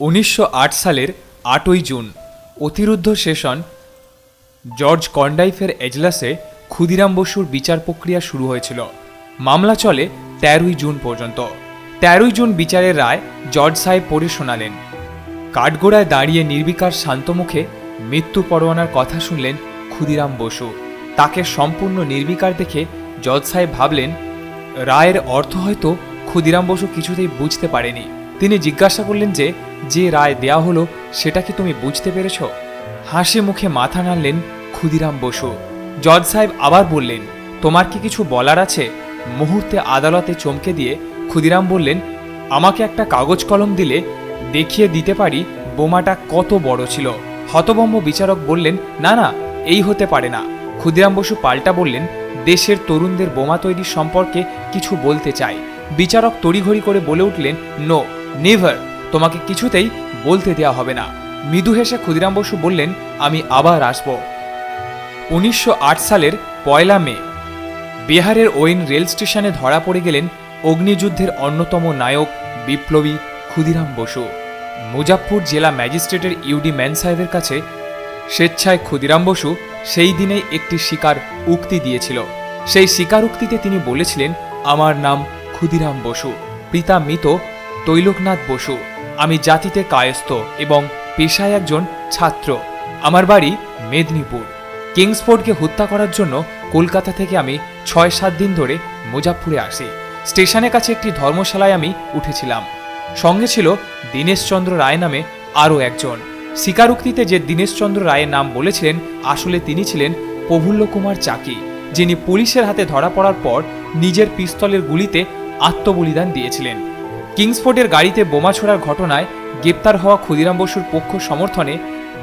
উনিশশো আট সালের আটই জুন অতিরুদ্ধ সেশন জর্জ কন্ডাইফের এজলাসে ক্ষুদিরাম বসুর বিচার প্রক্রিয়া শুরু হয়েছিল। মামলা চলে তেরোই জুন পর্যন্ত। তেরোই জুন বিচারের রায় জর্জ সাহেব পড়ে শোনালেন। কাঠগোড়ায় দাঁড়িয়ে নির্বিকার শান্তমুখে মৃত্যু পরোয়ানার কথা শুনলেন ক্ষুদিরাম বসু। তাকে সম্পূর্ণ নির্বিকার দেখে জজ সাহেব ভাবলেন, রায়ের অর্থ হয়তো ক্ষুদিরাম বসু কিছুতেই বুঝতে পারেনি। তিনি জিজ্ঞাসা করলেন যে যে রায় দেয়া হলো, সেটা কি তুমি বুঝতে পেরেছ? হাসি মুখে মাথা নাড়লেন ক্ষুদিরাম বসু। জজ সাহেব আবার বললেন, তোমার কি কিছু বলার আছে? মুহূর্তে আদালতে চমকে দিয়ে ক্ষুদিরাম বললেন, আমাকে একটা কাগজ কলম দিলে দেখিয়ে দিতে পারি বোমাটা কত বড় ছিল। হতভম্ব বিচারক বললেন, না না, এই হতে পারে না। ক্ষুদিরাম বসু পাল্টা বললেন, দেশের তরুণদের বোমা তৈরি সম্পর্কে কিছু বলতে চাই। বিচারক তড়িঘড়ি করে বলে উঠলেন, নো, নেভার। তোমাকে কিছুতেই বলতে দেয়া হবে না। মৃদু হেসে ক্ষুদিরাম বসু বললেন, আমি আবার আসব। উনিশশো আট সালের পয়লা মে, বিহারের ওয়েন রেল স্টেশনে ধরা পড়ে গেলেন অগ্নিযুদ্ধের অন্যতম নায়ক বিপ্লবী ক্ষুদিরাম বসু। মুজাফপুর জেলা ম্যাজিস্ট্রেটের ইউডি ম্যান সাহেবের কাছে স্বেচ্ছায় ক্ষুদিরাম বসু সেই দিনেই একটি শিকার উক্তি দিয়েছিল। সেই শিকার উক্তিতে তিনি বলেছিলেন, আমার নাম ক্ষুদিরাম বসু, পিতা মৃত তৈলকনাথ বসু। আমি জাতিতে কায়স্থ এবং পেশায় একজন ছাত্র। আমার বাড়ি মেদিনীপুর। কিংসফোর্ডকে হত্যা করার জন্য কলকাতা থেকে আমি ছয় সাত দিন ধরে মুজাফপুরে আসি। স্টেশনের কাছে একটি ধর্মশালায় আমি উঠেছিলাম। সঙ্গে ছিল দীনেশচন্দ্র রায় নামে আরও একজন। স্বীকারোক্তিতে যে দীনেশচন্দ্র রায়ের নাম বলেছিলেন, আসলে তিনি ছিলেন প্রফুল্ল কুমার চাকি, যিনি পুলিশের হাতে ধরা পড়ার পর নিজের পিস্তলের গুলিতে আত্মবলিদান দিয়েছিলেন। কিংসফোর্ডের গাড়িতে বোমা ছোড়ার ঘটনায় গ্রেপ্তার হওয়া ক্ষুদিরাম বসুর পক্ষ সমর্থনে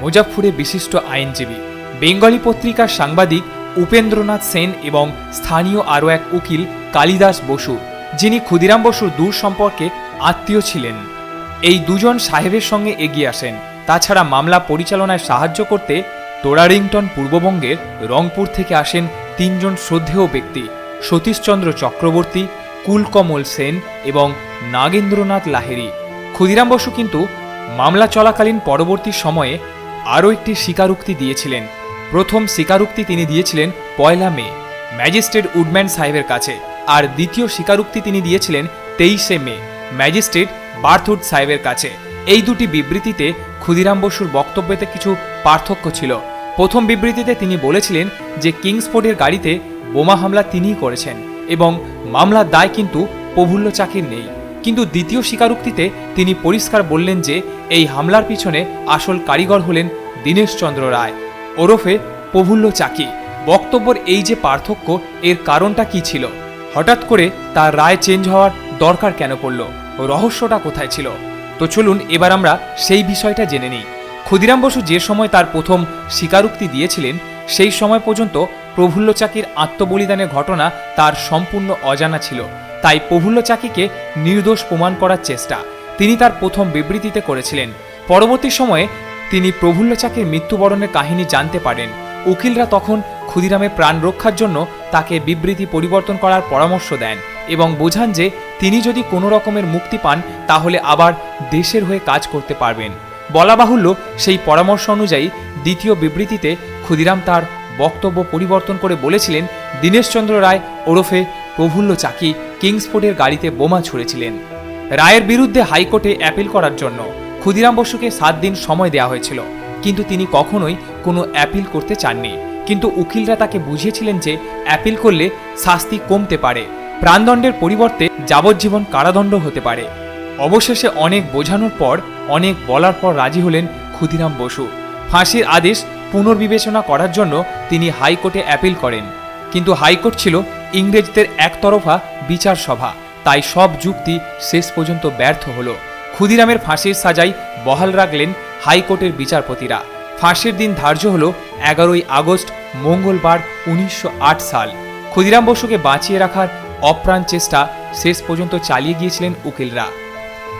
মুজাফপুরে বিশিষ্ট আইনজীবী, বেঙ্গলি পত্রিকার সাংবাদিক উপেন্দ্রনাথ সেন এবং স্থানীয় আরও এক উকিল কালিদাস বসু, যিনি ক্ষুদিরাম বসুর দূর সম্পর্কে আত্মীয় ছিলেন। এই দুজন সাহেবের সঙ্গে এগিয়ে আসেন। তাছাড়া মামলা পরিচালনায় সাহায্য করতে তোরারিংটন পূর্ববঙ্গের রংপুর থেকে আসেন তিনজন শ্রদ্ধেয় ব্যক্তি, সতীশচন্দ্র চক্রবর্তী কুলকমল সেন এবং নাগেন্দ্রনাথ লাহেরি ক্ষুদিরাম বসু কিন্তু মামলা চলাকালীন পরবর্তী সময়ে আরও একটি স্বীকারোক্তি দিয়েছিলেন। প্রথম স্বীকারোক্তি তিনি দিয়েছিলেন পয়লা মে, ম্যাজিস্ট্রেট উডম্যান সাহেবের কাছে। আর দ্বিতীয় স্বীকারোক্তি তিনি দিয়েছিলেন তেইশে মে, ম্যাজিস্ট্রেট বার্থউড সাহেবের কাছে। এই দুটি বিবৃতিতে ক্ষুদিরাম বসুর বক্তব্যতে কিছু পার্থক্য ছিল। প্রথম বিবৃতিতে তিনি বলেছিলেন যে কিংসফোর্ডের গাড়িতে বোমা হামলা তিনিই করেছেন। এবং মামলার দায় কিন্তু প্রফুল্ল চাকির নেই। কিন্তু দ্বিতীয় স্বীকারোক্তিতে তিনি পরিষ্কার বললেন যে, এই হামলার পিছনে আসল কারিগর হলেন দীনেশচন্দ্র রায়। ওরফে প্রফুল্ল চাকি। বক্তব্যের এই যে পার্থক্য, এর কারণটা কি ছিল? হঠাৎ করে তার রায় চেঞ্জ হওয়ার দরকার কেন পড়ল? রহস্যটা কোথায় ছিল? তো চলুন এবার আমরা সেই বিষয়টা জেনে নিই। ক্ষুদিরাম বসু যে সময় তার প্রথম স্বীকারোক্তি দিয়েছিলেন, সেই সময় পর্যন্ত প্রফুল্ল চাকির আত্মবলিদানের ঘটনা তার সম্পূর্ণ অজানা ছিল। তাই প্রফুল্ল চাকিকে নির্দোষ প্রমাণ করার চেষ্টা তিনি তার প্রথম বিবৃতিতে করেছিলেন। পরবর্তী সময়ে তিনি প্রফুল্ল চাকির মৃত্যুবরণের কাহিনী জানতে পারেন। উকিলরা তখন ক্ষুদিরামের প্রাণ রক্ষার জন্য তাকে বিবৃতি পরিবর্তন করার পরামর্শ দেন এবং বোঝান যে তিনি যদি কোনো রকমের মুক্তি পান, তাহলে আবার দেশের হয়ে কাজ করতে পারবেন। বলা বাহুল্য সেই পরামর্শ অনুযায়ী দ্বিতীয় বিবৃতিতে ক্ষুদিরাম তার বক্তব্য পরিবর্তন করে বলেছিলেন দীনেশচন্দ্র রায় ওরফে প্রফুল্ল চাকি, কিংসফোর্ডের গাড়িতে বোমা ছুঁড়েছিলেন। রায়ের বিরুদ্ধে হাইকোর্টে অ্যাপিল করার জন্য ক্ষুদিরাম বসুকে সাত দিন সময় দেওয়া হয়েছিল। কিন্তু তিনি কখনোই কোনো অ্যাপিল করতে চাননি। কিন্তু উকিলরা তাকে বুঝিয়েছিলেন যে অ্যাপিল করলে শাস্তি কমতে পারে। প্রাণদণ্ডের পরিবর্তে যাবজ্জীবন কারাদণ্ড হতে পারে। অবশেষে অনেক বোঝানোর পর অনেক বলার পর রাজি হলেন ক্ষুদিরাম বসু। ফাঁসির আদেশ পুনর্বিবেচনা করার জন্য তিনি হাইকোর্টে অ্যাপিল করেন। কিন্তু হাইকোর্ট ছিল ইংরেজদের একতরফা বিচার সভা। তাই সব যুক্তি শেষ পর্যন্ত ব্যর্থ হলো। ক্ষুদিরামের ফাঁসির সাজাই বহাল রাখলেন হাইকোর্টের বিচারপতিরা। ফাঁসির দিন ধার্য হল এগারোই আগস্ট, মঙ্গলবার, উনিশশো আট সাল। ক্ষুদিরাম বসুকে বাঁচিয়ে রাখার অপ্রাণ চেষ্টা শেষ পর্যন্ত চালিয়ে গিয়েছিলেন উকিলরা।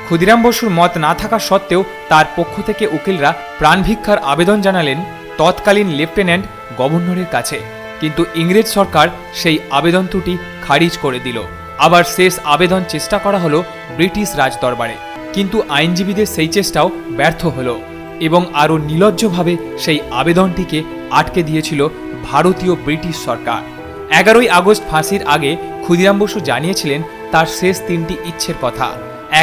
ক্ষুদিরাম বসুর মত না থাকা সত্ত্বেও তার পক্ষ থেকে উকিলরা প্রাণভিক্ষার আবেদন জানালেন তৎকালীন লেফটেন্যান্ট গভর্নরের কাছে, কিন্তু ইংরেজ সরকার সেই আবেদন ত্রুটি খারিজ করে দিল। আবার শেষ আবেদন চেষ্টা করা হলো ব্রিটিশ রাজদরবারে। কিন্তু আইনজীবীদের সেই চেষ্টাও ব্যর্থ হলো এবং আরও নিলজ্জভাবে সেই আবেদনটিকে আটকে দিয়েছিল ভারতীয় ব্রিটিশ সরকার। এগারোই আগস্ট ফাঁসির আগে ক্ষুদিরাম বসু জানিয়েছিলেন তার শেষ তিনটি ইচ্ছের কথা।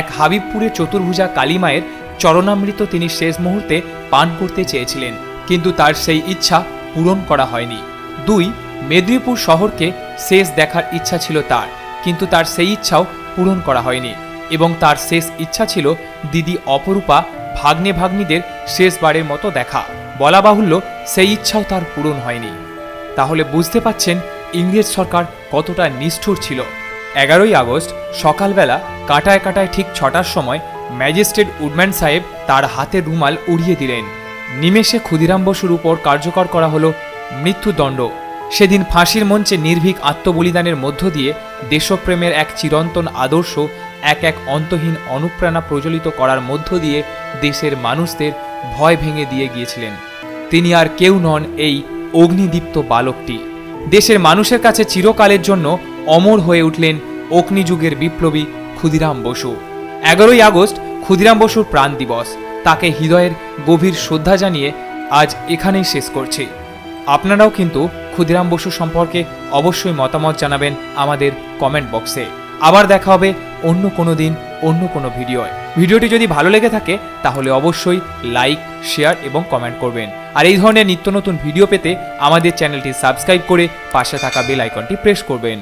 এক হাবিবপুরে চতুর্ভুজা কালীমায়ের চরণামৃত তিনি শেষ মুহূর্তে পান করতে চেয়েছিলেন। কিন্তু তার সেই ইচ্ছা পূরণ করা হয়নি। দুই, মেদিনীপুর শহরকে শেষ দেখার ইচ্ছা ছিল তার, কিন্তু তার সেই ইচ্ছাও পূরণ করা হয়নি এবং তার শেষ ইচ্ছা ছিল দিদি অপরূপা, ভাগ্নে ভাগ্নিদের শেষবারের মতো দেখা। বলা বাহুল্য সেই ইচ্ছাও তার পূরণ হয়নি। তাহলে বুঝতে পাচ্ছেন ইংরেজ সরকার কতটা নিষ্ঠুর ছিল। এগারোই আগস্ট, সকালবেলা কাটায় কাটায় ঠিক ছটার সময় ম্যাজিস্ট্রেট উডম্যান সাহেব তার হাতের রুমাল উড়িয়ে দিলেন। নিমেষে ক্ষুদিরাম বসুর উপর কার্যকর করা হলো মৃত্যুদণ্ড। সেদিন ফাঁসির মঞ্চে নির্ভীক আত্মবলিদানের মধ্য দিয়ে দেশপ্রেমের এক চিরন্তন আদর্শ, এক এক অন্তহীন অনুপ্রেরণা প্রজ্বলিত করার মধ্য দিয়ে দেশের মানুষদের ভয় ভেঙে দিয়ে গিয়েছিলেন। তিনি আর কেউ নন এই অগ্নিদীপ্ত বালকটি। দেশের মানুষের কাছে চিরকালের জন্য অমর হয়ে উঠলেন অগ্নিযুগের বিপ্লবী ক্ষুদিরাম বসু এগারোই আগস্ট ক্ষুদিরাম বসুর প্রাণ দিবস। তাকে হৃদয়ের গভীর শ্রদ্ধা জানিয়ে আজ এখানেই শেষ করছি। আপনারাও কিন্তু ক্ষুদিরাম বসু সম্পর্কে অবশ্যই মতামত জানাবেন আমাদের কমেন্ট বক্সে আবার দেখা হবে অন্য কোনো দিন, অন্য কোনো ভিডিওয়। ভিডিওটি যদি ভালো লেগে থাকে, তাহলে অবশ্যই লাইক শেয়ার এবং কমেন্ট করবেন। আর এই ধরনের নিত্য নতুন ভিডিও পেতে আমাদের চ্যানেলটি সাবস্ক্রাইব করে পাশে থাকা বেল আইকনটি প্রেস করবেন।